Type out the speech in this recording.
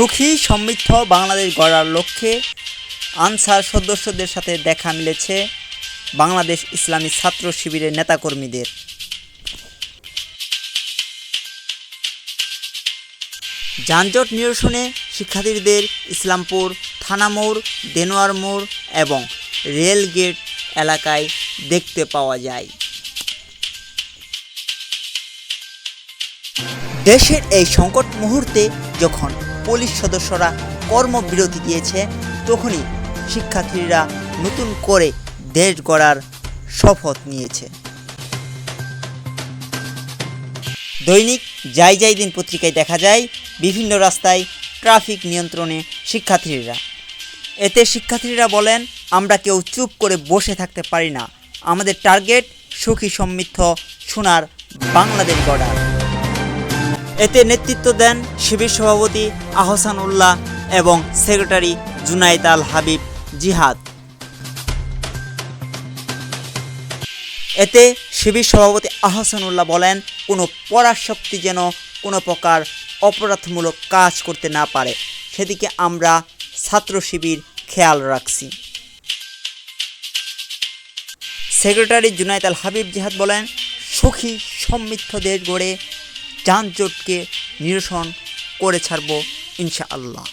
সুখী, সমৃদ্ধ বাংলাদেশ গড়ার লক্ষ্যে আনসার সদস্যদের সাথে দেখা মিলেছে বাংলাদেশ ইসলামী ছাত্র শিবিরের নেতাকর্মীদের। যানজট নিরসনে শিক্ষার্থীদের ইসলামপুর থানা মোড়, দেনোয়ার মোড় এবং রেল গেট এলাকায় দেখতে পাওয়া যায়। দেশের এই সংকট মুহূর্তে যখন পুলিশ সদস্যরা কর্মবিরতি দিয়েছে। তখনই শিক্ষার্থীরা নতুন করে দেশ গড়ার শপথ নিয়েছে। দৈনিক যাই যাই দিন পত্রিকায় দেখা যায়, বিভিন্ন রাস্তায় ট্রাফিক নিয়ন্ত্রণে শিক্ষার্থীরা। এতে শিক্ষার্থীরা বলেন, আমরা কেউ চুপ করে বসে থাকতে পারি না। আমাদের টার্গেট সুখী সমৃদ্ধ সোনার বাংলাদেশ গড়ার। এতে নেতৃত্ব দেন শিবির সভাপতি আহসান উল্লাহ এবং সেক্রেটারি জুনাইদ আল হাবিব জিহাদ। এতে শিবির সভাপতি আহসানুল্লাহ বলেন, কোনো পরাশক্তি যেন কোনো প্রকার অপরাধমূলক কাজ করতে না পারে। সেদিকে আমরা ছাত্র শিবির খেয়াল রাখছি। সেক্রেটারি জুনাইদ আল হাবিব জিহাদ বলেন, সুখী সমৃদ্ধ দেশ গড়ে যানজটকে নিরসন করে ছাড়ব ইনশাআল্লাহ।